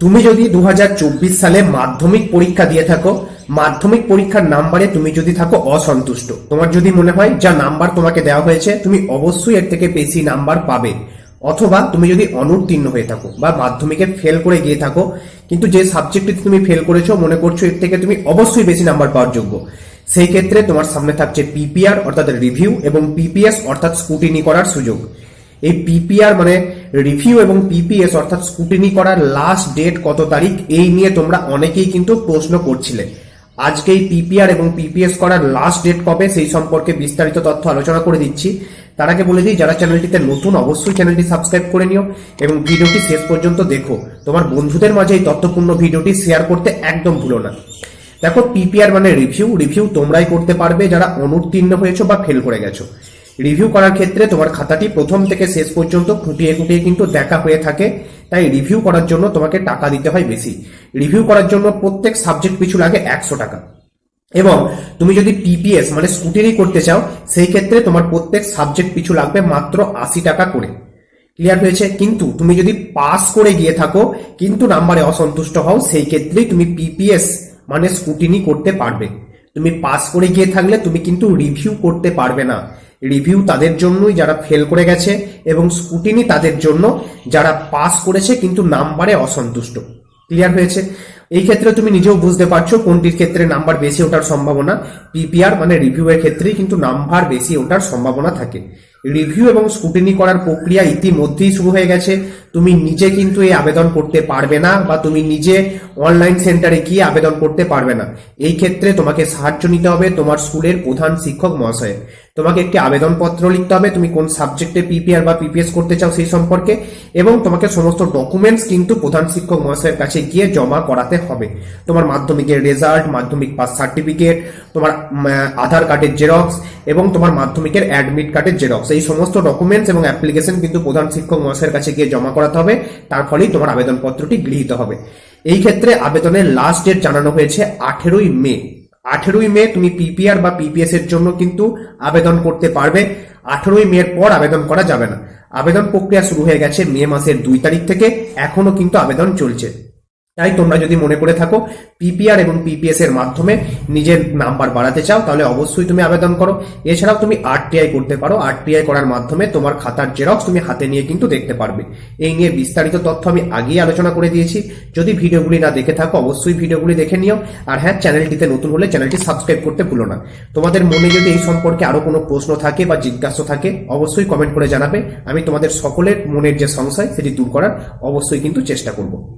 তুমি যদি দু হাজার চব্বিশ সালে মাধ্যমিক পরীক্ষা দিয়ে থাকো, মাধ্যমিক পরীক্ষার নাম্বারে তুমি যদি থাকো অসন্তুষ্ট। তোমার যদি মনে হয়, যা নাম্বার তোমাকে দেওয়া হয়েছে, তুমি অবশ্যই এর থেকে বেশি নাম্বার পাবে। অথবা তুমি যদি অনুত্তীর্ণ হয়ে থাকো বা মাধ্যমিকে ফেল করে গিয়ে থাকো, কিন্তু যে সাবজেক্টে তুমি ফেল করেছ, মনে করছ এর থেকে তুমি অবশ্যই বেশি নাম্বার পাওয়ার যোগ্য। সেই ক্ষেত্রে তোমার সামনে থাকছে পিপিআর অর্থাৎ রিভিউ এবং পিপিএস অর্থাৎ স্কুটিনি করার সুযোগ। এই পিপিআর মানে রিভিউ এবং পিপিএস অর্থাৎ স্কুটিনি করার লাস্ট ডেট কত তারিখ, এই নিয়ে তোমরা অনেকেই কিন্তু প্রশ্ন করছিলে। আজকে এই পিপিআর এবং পিপিএস করার লাস্ট ডেট কবে, সেই সম্পর্কে বিস্তারিত তথ্য আলোচনা করে দিচ্ছি। তার আগে বলে দিই, যারা চ্যানেলটিতে নতুন, অবশ্যই চ্যানেলটি সাবস্ক্রাইব করে নিও এবং ভিডিওটি শেষ পর্যন্ত দেখো। তোমার বন্ধুদের মাঝে এই তথ্যপূর্ণ ভিডিওটি শেয়ার করতে একদম ভুলো না। দেখো পিপিআর মানে রিভিউ রিভিউ তোমরাই করতে পারবে যারা অনুত্তীর্ণ হয়েছো বা ফেল করে গেছো। রিভিউ করার ক্ষেত্রে তোমার খাতাটি প্রথম থেকে শেষ পর্যন্ত খুঁটিয়ে খুঁটিয়ে কিন্তু দেখা হয়ে থাকে। তাই রিভিউ করার জন্য তোমাকে টাকা দিতে হয় বেশি। রিভিউ করার জন্য প্রত্যেক সাবজেক্ট পিছু লাগে একশো টাকা। এবং তুমি যদি পিপিএস মানে স্কুটিনি করতে চাও, সেই ক্ষেত্রে তোমার প্রত্যেক সাবজেক্ট পিছু লাগবে মাত্র আশি টাকা করে। ক্লিয়ার হয়েছে? কিন্তু তুমি যদি পাস করে গিয়ে থাকো, কিন্তু নাম্বারে অসন্তুষ্ট হও, সেই ক্ষেত্রেই তুমি পিপিএস মানে স্কুটিনি করতে পারবে। তুমি পাস করে গিয়ে থাকলে তুমি কিন্তু রিভিউ করতে পারবে না। রিভিউ তাদের জন্যই যারা ফেল করে গেছে এবং স্কুটিনি তাদের জন্য যারা পাস করেছে কিন্তু নাম্বারে অসন্তুষ্ট। ক্লিয়ার হয়েছে? এই ক্ষেত্রে তুমি নিজেও বুঝতে পারছ কোনটির ক্ষেত্রে নাম্বার বেশি ওঠার সম্ভাবনা। পিপিআর মানে রিভিউ এর ক্ষেত্রেই কিন্তু নাম্বার বেশি ওঠার সম্ভাবনা থাকে। রিভিউ এবং স্কুটিনি করার প্রক্রিয়া ইতিমধ্যেই শুরু হয়ে গেছে। তুমি নিজে কিন্তু এই আবেদন করতে পারবে না বা তুমি নিজে অনলাইন সেন্টারে গিয়ে আবেদন করতে পারবে না। এই ক্ষেত্রে তোমাকে সাহায্য নিতে হবে তোমার স্কুলের প্রধান শিক্ষক মহাশয়। তোমাকে একটি আবেদনপত্র লিখতে হবে, তুমি কোন সাবজেক্টে পিপিআর বা পিপিএস করতে চাও সেই সম্পর্কে এবং তোমাকে সমস্ত ডকুমেন্টস কিন্তু প্রধান শিক্ষক মহাশয়ের কাছে গিয়ে জমা করাতে হবে। তোমার মাধ্যমিকের রেজাল্ট মাধ্যমিক পাস সার্টিফিকেট তোমার আধার কার্ডের জেরক্স এবং তোমার মাধ্যমিকের অ্যাডমিট কার্ডের জেরক্স এই সমস্ত ডকুমেন্টস এবং অ্যাপ্লিকেশন কিন্তু প্রধান শিক্ষক মহাশয়ের কাছে গিয়ে জমা করাতে হবে। তার ফলেই তোমার আবেদনপত্রটি গৃহীত হবে। এই ক্ষেত্রে আবেদনের লাস্ট ডেট জানানো হয়েছে আঠেরোই মে। আঠেরোই মে তুমি পিপিআর বা পিপিএস এর জন্য কিন্তু আবেদন করতে পারবে। আঠেরোই মে এর পর আবেদন করা যাবে না। আবেদন প্রক্রিয়া শুরু হয়ে গেছে মে মাসের দুই তারিখ থেকে। এখনও কিন্তু আবেদন চলছে। তাই তোমরা যদি মনে করে থাকো পিপিআর এবং পিপিএস এর মাধ্যমে নিজের নাম্বার বাড়াতে চাও, তাহলে অবশ্যই তুমি আবেদন করো। এছাড়াও তুমি আরটিআই করতে পারো। আরটিআই করার মাধ্যমে তোমার খাতার জেরক্স তুমি হাতে নিয়ে কিন্তু দেখতে পারবে। এই নিয়ে বিস্তারিত তথ্য আমি আগেই আলোচনা করে দিয়েছি। যদি ভিডিওগুলি না দেখে থাকো, অবশ্যই ভিডিওগুলি দেখে নিও। আর হ্যাঁ চ্যানেলটিতে নতুন হলে চ্যানেলটি সাবস্ক্রাইব করতে ভুলো না। তোমাদের মনে যদি এই সম্পর্কে আরও কোনো প্রশ্ন থাকে বা জিজ্ঞাসা থাকে, অবশ্যই কমেন্ট করে জানাবে। আমি তোমাদের সকলের মনের যে সংশয়, সেটি দূর করার অবশ্যই কিন্তু চেষ্টা করব।